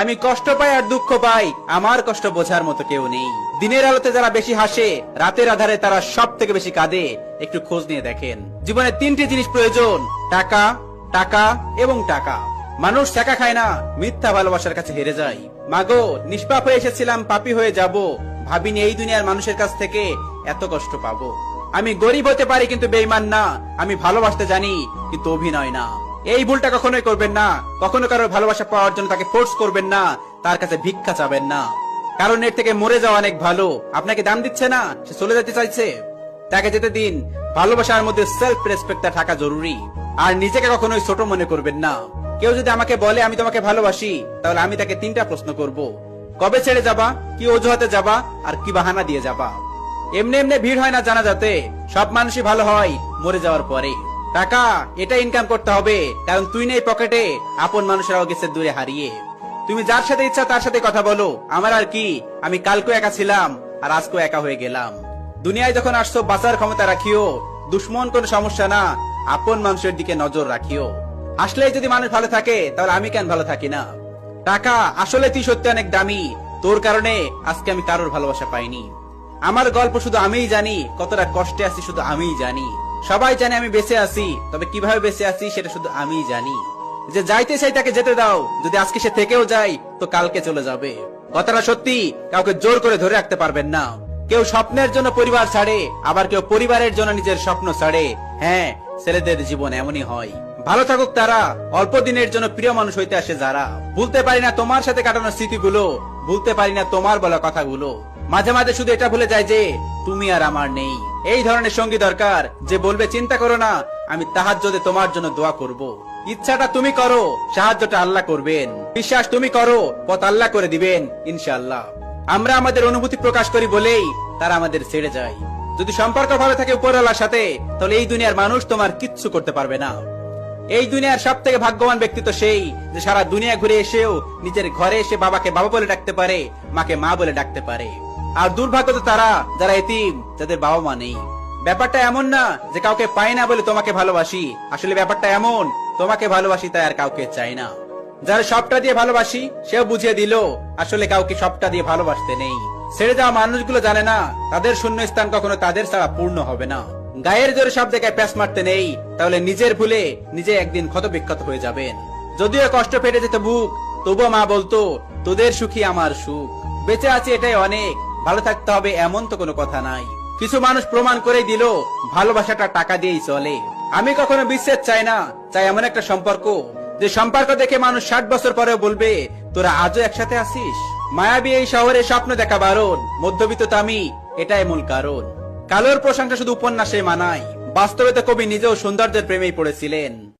আমি কষ্ট পাই আর দুঃখ পাই, আমার কষ্ট বোঝার মতো কেউ নেই। দিনের আলোতে যারা বেশি হাসে, রাতের আধারে তারা সব থেকে বেশি কাঁদে। একটু খোঁজ নিয়ে দেখেন। জীবনে তিনটি জিনিস প্রয়োজন, টাকা টাকা এবং টাকা। মানুষ টাকা খায় না, মিথ্যা ভালোবাসার কাছে হেরে যায়। মাগো, নিষ্পাপ হয়ে এসেছিলাম, পাপী হয়ে যাব। ভাবিনি এই দুনিয়ার মানুষের কাছ থেকে এত কষ্ট পাবো। আমি গরিব হতে পারি কিন্তু বেইমান না। আমি ভালোবাসতে জানি, কিন্তু অভিনয় না। এই ভুলটা কখনোই করবেন না। কখনো কারোর ভালোবাসা পাওয়ার জন্য তাকে ফোর্স করবেন না। তার কাছে ভিক্ষা চাবেন না। কারণ এর থেকে মরে যাওয়া অনেক ভালো। আপনাকে দাম দিচ্ছে না, সে চলে যেতে চাইছে। তাকে যেতে দিন। ভালোবাসার মধ্যে সেলফ রেসপেক্টটা থাকা জরুরি। আর নিজেকে কখনোই ছোট মনে করবেন না। কেউ যদি আমাকে বলে, আমি তোমাকে ভালোবাসি, তাহলে আমি তাকে তিনটা প্রশ্ন করব। কবে ছেড়ে যাবা? কি অজুহাতে যাবা? আর কি বাহানা দিয়ে যাবা? এমনি এমনি ভিড় হয় না জানা যাতে সব মানুষই ভালো হয় মরে যাওয়ার পরে। টাকা এটা ইনকাম করতে হবে, কারণ তুই নেই পকেটে, আপন মানুষেরাও গেছে দূরে হারিয়ে। তুমি যার সাথে ইচ্ছা তার সাথে কথা বলো, আমার আর কি? আমি কালকেও একা ছিলাম, আর আজকেও একা হয়ে গেলাম। দুনিয়ায় যখন আসছো, বাঁচার ক্ষমতা রাখিও, দুশ্মন কোন সমস্যা না, আপন মানুষের দিকে নজর রাখিও। আসলে যদি মানুষ ভালো থাকে, তাহলে আমি কেন ভালো থাকি না? টাকা আসলে তুই সত্যি অনেক দামি, তোর কারণে আজকে আমি কারোর ভালোবাসা পাইনি। আমার গল্প শুধু আমিই জানি, কতটা কষ্টে আছি শুধু আমিই জানি। সবাই জানে আমি বেঁচে আছি, তবে কীভাবে বেঁচে আছি সেটা শুধু আমিই জানি। যে যাইতে চাই তাকে যেতে দাও, যদি আজকে সে থেকেও যায়, তো কালকে চলে যাবে। কথাটা সত্যি, কাউকে জোর করে ধরে রাখতে পারবেন না। কেউ স্বপ্নের জন্য পরিবার ছাড়ে, আবার কেউ পরিবারের জন্য নিজের স্বপ্ন ছাড়ে। হ্যাঁ ছেলেদের জীবন এমনই হয়। ভালো থাকুক তারা, অল্প দিনের জন্য প্রিয় মানুষ হইতে আসে যারা। ভুলতে পারি না তোমার সাথে কাটানো স্মৃতিগুলো, ভুলতে পারি না তোমার বলা কথাগুলো। মাঝে মাঝে শুধু এটা ভুলে যায় যে তুমি আর আমার নেই। এই ধরনের সঙ্গী দরকার, যে বলবে, চিন্তা করো না, আমি তাহার যদি তোমার জন্য দোয়া করব। ইচ্ছাটা তুমি করো, সাহায্যটা আল্লাহ করবেন। বিশ্বাস তুমি করো, পথ আল্লাহ করে দিবেন, ইনশাআল্লাহ। আমরা আমাদের অনুভূতি প্রকাশ করি বলেই তারা আমাদের ছেড়ে যায়। যদি সম্পর্ক ভালো থাকে উপরওয়ালার সাথে, তাহলে এই দুনিয়ার মানুষ তোমার কিচ্ছু করতে পারবে না। এই দুনিয়ার সব থেকে ভাগ্যবান ব্যক্তি তো সেই, যে সারা দুনিয়া ঘুরে এসেও নিজের ঘরে এসে বাবাকে বাবা বলে ডাকতে পারে, মাকে মা বলে ডাকতে পারে। আর দুর্ভাগ্য তারা, যারা এতিম, যাদের বাবা মা নেই। ব্যাপারটা এমন না যে কাউকে পাই না বলে তোমাকে ভালোবাসি। আসলে ব্যাপারটা এমন, তোমাকে ভালোবাসি তাই আর কাউকে চাই না। যারা সবটা দিয়ে ভালোবাসি, সেও বুঝিয়ে দিল, আসলে কাউকে সবটা দিয়ে ভালোবাসতে নেই। ছেড়ে যাওয়া মানুষগুলো জানে না, তাদের শূন্য স্থান কখনো তাদের ছাড়া পূর্ণ হবে না। গায়ের জোরে সব জায়গায় প্যাস মারতে নেই, তাহলে নিজের ভুলে নিজে একদিন ক্ষত বিক্ষত হয়ে যাবেন। যদিও কষ্ট ফেটে যেত বুক, তবুও মা বলতো, তোদের সুখী আমার সুখ। বেঁচে আছে এটাই অনেক ভালো থাকতে হবে এমন তো কোনো কথা নাই। কিছু মানুষ প্রমাণ করেই দিল, ভালোবাসাটা টাকা দিয়েই চলে। আমি কখনো বিচ্ছেদ চাই না, চাই এমন একটা সম্পর্ক। যে সম্পর্ক দেখে মানুষ ষাট বছর পরেও বলবে, তোরা আজও একসাথে আসিস মায়াবী এই শহরে স্বপ্ন দেখা বারণ, মধ্যবিত্ত আমি, এটাই মূল কারণ। কালোর প্রশংসা শুধু উপন্যাসে মানায়, বাস্তবে তো কবি নিজেও সৌন্দর্যের প্রেমেই পড়েছিলেন।